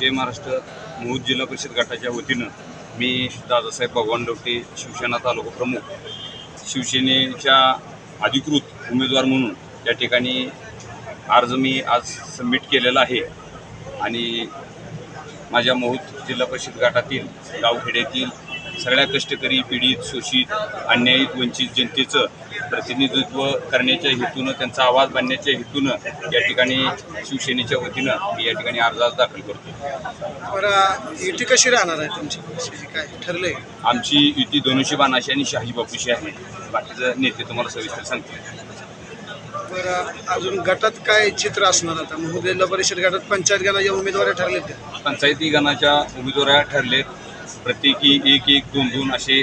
जय महाराष्ट्र मुहूद जिल्हा परिषद गटाच्या वतीनं मी दादासाहेब भगवान डोके शिवसेना तालुका प्रमुख शिवसेनेच्या अधिकृत उमेदवार म्हणून या ठिकाणी अर्ज मी आज सबमिट केलेला आहे. आणि माझ्या महूद जिल्हा परिषद गटातील गावखेड्यातील सगळ्या कष्टकरी पीडित शोषित अन्यायित वंचित जनतेचं प्रतिनिधित्व करण्याच्या हेतूनं त्यांचा आवाज बांधण्याच्या हेतूनं या ठिकाणी शिवसेनेच्या वतीनं मी या ठिकाणी अर्ज आज दाखल करतो. बरं युती कशी राहणार आहे तुमची? काय ठरलंय? आमची युती दोनशे बानाशी आणि शाही बापूशी आहे. बाकीचं नेते तुम्हाला सविस्तर सांगतील. बरं अजून गटात काय चित्र असणार आता? मग जिल्हा परिषद गटात पंचायत गणाच्या उमेदवारी ठरलेत पंचायती गणाच्या उमेदवाऱ्या ठरलेत. प्रत्येकी एक एक दोन दोन असे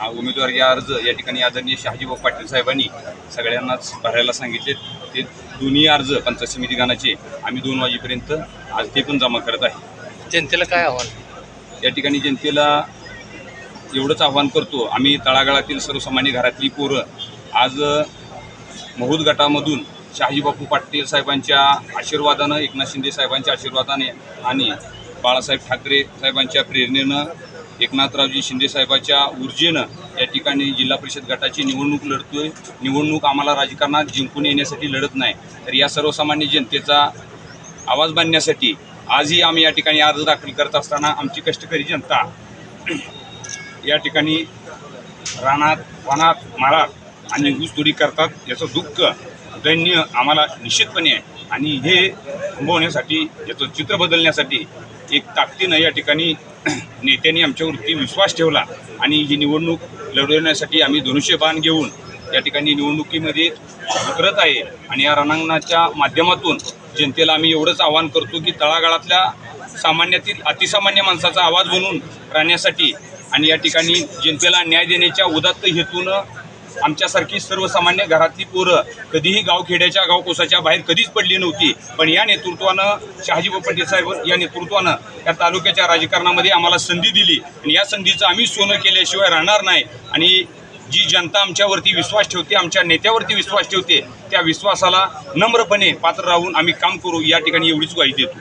अ, उमेदवारी अर्ज या ठिकाणी आदरणीय शहाजीभाऊ पाटील साहेबांनी सगळ्यांनाच भरायला सांगितले. ते दोन्ही अर्ज पंचायत समिती गणाचे आम्ही दोन वाजेपर्यंत आज ते पण जमा करत आहे. जनतेला काय आव्हान? या ठिकाणी जनतेला एवढंच आव्हान करतो आम्ही तळागाळातील सर्वसामान्य घरातली पोरं आज महूद गटामधून शहाजीबापू पाटील साहेबांच्या आशीर्वादानं एकनाथ शिंदे साहेबांच्या आशीर्वादाने आणि बाळासाहेब ठाकरे साहेबांच्या प्रेरणेनं एकनाथरावजी शिंदेसाहेबाच्या ऊर्जेनं या ठिकाणी जिल्हा परिषद गटाची निवडणूक लढतोय. निवडणूक आम्हाला राजकारणात जिंकून येण्यासाठी लढत नाही. तर या सर्वसामान्य जनतेचा आवाज बांधण्यासाठी आजही आम्ही या ठिकाणी अर्ज दाखल करत असताना आमची कष्टकरी जनता या ठिकाणी रानात वनात माळात आणि ऊसतोडी करतात. याचं दुःख दैन्य आम्हाला निश्चितपणे आहे. आणि हे थांबवण्यासाठी याचं चित्र बदलण्यासाठी एक ताकदीनं या ठिकाणी नेत्यांनी आमच्यावरती विश्वास ठेवला. आणि ही निवडणूक लढवण्यासाठी आम्ही धनुष्य बाण घेऊन या ठिकाणी निवडणुकीमध्ये उतरत आहे. आणि या रणांगणाच्या माध्यमातून जनतेला आम्ही एवढंच आवाहन करतो की तळागाळातल्या सामान्यातील अतिसामान्य माणसाचा आवाज बनून राहण्यासाठी आणि या ठिकाणी जनतेला न्याय देण्याच्या उदात्त हेतून आमच्यासारखी सर्वसामान्य घरातली पोरं कधीही गावखेड्याच्या गावकोसाच्या बाहेर कधीच पडली नव्हती. पण या नेतृत्वानं शहाजी पटेल साहेब या नेतृत्वानं या तालुक्याच्या राजकारणामध्ये आम्हाला संधी दिली. आणि या संधीचं आम्ही सोनं केल्याशिवाय राहणार नाही. आणि जी जनता आमच्यावरती विश्वास ठेवते आमच्या नेत्यावरती विश्वास ठेवते त्या विश्वासाला नम्रपणे पात्र राहून आम्ही काम करू. या ठिकाणी एवढीच ग्वाही देतो.